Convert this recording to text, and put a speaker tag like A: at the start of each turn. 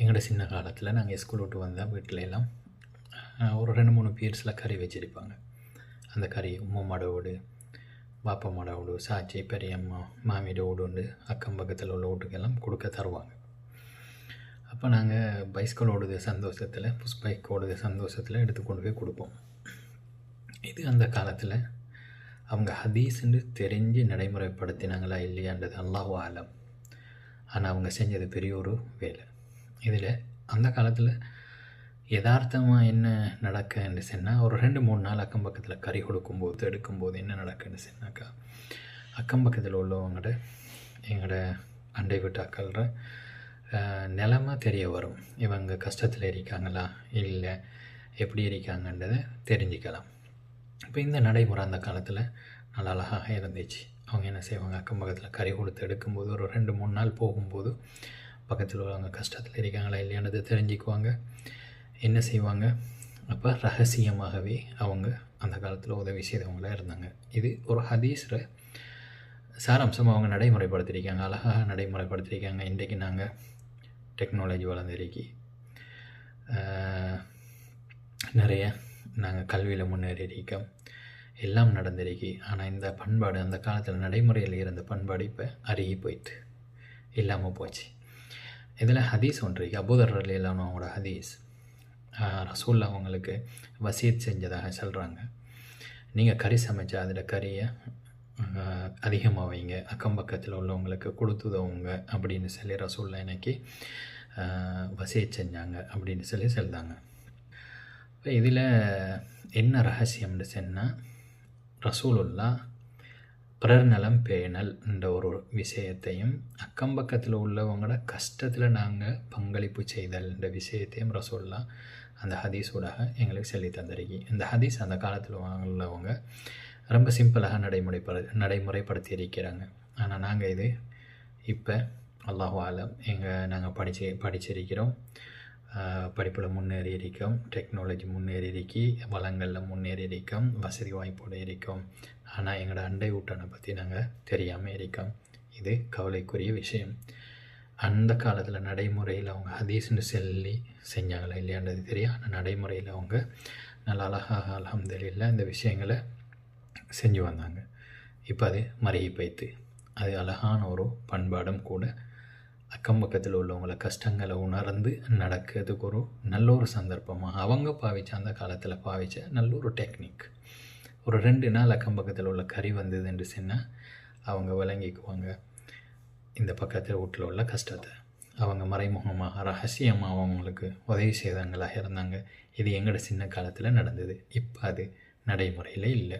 A: எங்களோட சின்ன காலத்தில் நாங்கள் ஸ்கூல் விட்டு வந்தால் வீட்டில எல்லாம் ஒரு ரெண்டு மூணு பீரியட்ஸில் கறி வச்சுருப்பாங்க. அந்த கறி உம்மா மாடோடு பாப்பா மாடோடு சாச்சி பெரியம்மா மாமியோட ஓடு அக்கம் பக்கத்தில் உள்ள வீட்டுக்கெல்லாம் கொடுக்க தருவாங்க. அப்போ நாங்கள் பைஸ்கல் ஓடுது சந்தோஷத்தில் புஷ் பைக் ஓடுது சந்தோஷத்தில் எடுத்து கொண்டு போய் கொடுப்போம். இது அந்த காலத்தில் அவங்க ஹதீஸ்ன்னு தெரிஞ்சு நடைமுறைப்படுத்தினாங்களா இல்லையான்றது அல்லாஹ் ஆலம். ஆனால் அவங்க செஞ்சது பெரிய ஒரு வேலை. இதில் அந்த காலத்தில் யதார்த்தமாக என்ன நடக்குன்னு சொன்னால் ஒரு ரெண்டு மூணு நாள் அக்கம் பக்கத்தில் கறி கொடுக்கும்போது எடுக்கும்போது என்ன நடக்குன்னு சொன்னாக்கா அக்கம் பக்கத்தில் உள்ளவங்கள்ட எங்களோட அண்டை வீட்டாக்கள்ற நிலமை தெரிய வரும். இவங்க கஷ்டத்தில் இருக்காங்களா இல்லை எப்படி இருக்காங்கன்றதை தெரிஞ்சுக்கலாம். இப்போ இந்த நடைமுறை அந்த காலத்தில் நல்லா அழகாக இருந்துச்சு. அவங்க என்ன செய்வாங்க அக்கம் பக்கத்தில் கறி கொடுத்து எடுக்கும்போது ஒரு ரெண்டு மூணு நாள் போகும்போது பக்கத்தில் உள்ளவங்க கஷ்டத்தில் இருக்காங்களா இல்லையானதை தெரிஞ்சுக்குவாங்க. என்ன செய்வாங்க? அப்போ ரகசியமாகவே அவங்க அந்த காலத்தில் உதவி செய்தவங்களாக இருந்தாங்க. இது ஒரு ஹதீஸில் சாராம்சமாக அவங்க நடைமுறைப்படுத்தியிருக்காங்க. அழகாக நடைமுறைப்படுத்தியிருக்காங்க. இன்றைக்கு நாங்கள் டெக்னாலஜி வளர்ந்துருக்கி நிறைய நாங்கள் கல்வியில் முன்னேறி இருக்கோம் எல்லாம் நடந்திருக்கு. ஆனால் இந்த பண்பாடு அந்த காலத்தில் நடைமுறையில் இருந்த பண்பாடு இப்போ அருகி போயிட்டு இல்லாமல் போச்சு. இதில் ஹதீஸ் ஒன்று. அபூதர் அவங்களோட ஹதீஸ். ரசூல் அவங்களுக்கு வசீத் செஞ்சதாக சொல்கிறாங்க நீங்கள் கறி சமைச்சா அதில் கறியை அதிகமாக வைங்க. அக்கம் பக்கத்தில் உள்ளவங்களுக்கு கொடுத்துதவங்க அப்படின்னு சொல்லி ரசூலில் இன்னைக்கு வசீத் செஞ்சாங்க அப்படின்னு சொல்லி சொல்கிறாங்க இப்போ இதில் என்ன ரகசியம்னு சொன்னால் ரசூலுல்லா பிறர் நலம் பேணல் என்ற ஒரு விஷயத்தையும் அக்கம் பக்கத்தில் உள்ளவங்களோட கஷ்டத்தில் நாங்கள் பங்களிப்பு செய்தல் என்ற விஷயத்தையும் ரசோல்லா அந்த ஹதீஸூடாக எங்களுக்கு சொல்லி தந்திருக்கி. இந்த ஹதீஸ் அந்த காலத்தில் உள்ளவங்க ரொம்ப சிம்பிளாக நடைமுறைப்படு நடைமுறைப்படுத்தி இருக்கிறாங்க ஆனால் நாங்கள் இது இப்போ அல்லாஹாலம் எங்கள் நாங்கள் படிச்சு படிச்சிருக்கிறோம். படிப்பில் முன்னேறி இருக்கும். டெக்னாலஜி முன்னேறி இருக்கி வளங்களில் முன்னேறி இருக்கும். வசதி வாய்ப்போடு இருக்கும். ஆனால் எங்களோட அண்டை ஊட்டனை பற்றி நாங்கள் தெரியாமல் இருக்கோம். இது கவலைக்குரிய விஷயம். அந்த காலத்தில் நடைமுறையில் அவங்க ஹதீஸ்னு சொல்லி செஞ்சாங்களா இல்லையான்றது தெரியும். ஆனால் நடைமுறையில் அவங்க நல்ல அழகாக அலமதுல்ல இந்த விஷயங்களை செஞ்சு வந்தாங்க. இப்போ அது மறைகி போய்த்து அது அழகான ஒரு பண்பாடும் கூட அக்கம் பக்கத்தில் உள்ளவங்கள கஷ்டங்களை உணர்ந்து நடக்கிறதுக்கு ஒரு நல்ல ஒரு சந்தர்ப்பமாக அவங்க பாவிச்ச அந்த காலத்தில் பாவிச்ச நல்ல ஒரு டெக்னிக் ஒரு ரெண்டு நாள் அக்கம் பக்கத்தில் உள்ள கறி வந்ததுன்னு சொன்னால் அவங்க விளங்கிக்குவாங்க. இந்த பக்கத்தில் வீட்டில் உள்ள கஷ்டத்தை. அவங்க மறைமுகமாக ரகசியமாக அவங்களுக்கு உதவி செய்தவங்களாக இருந்தாங்க. இது எங்களோட சின்ன காலத்தில் நடந்தது. இப்போ அது நடைமுறையில் இல்லை.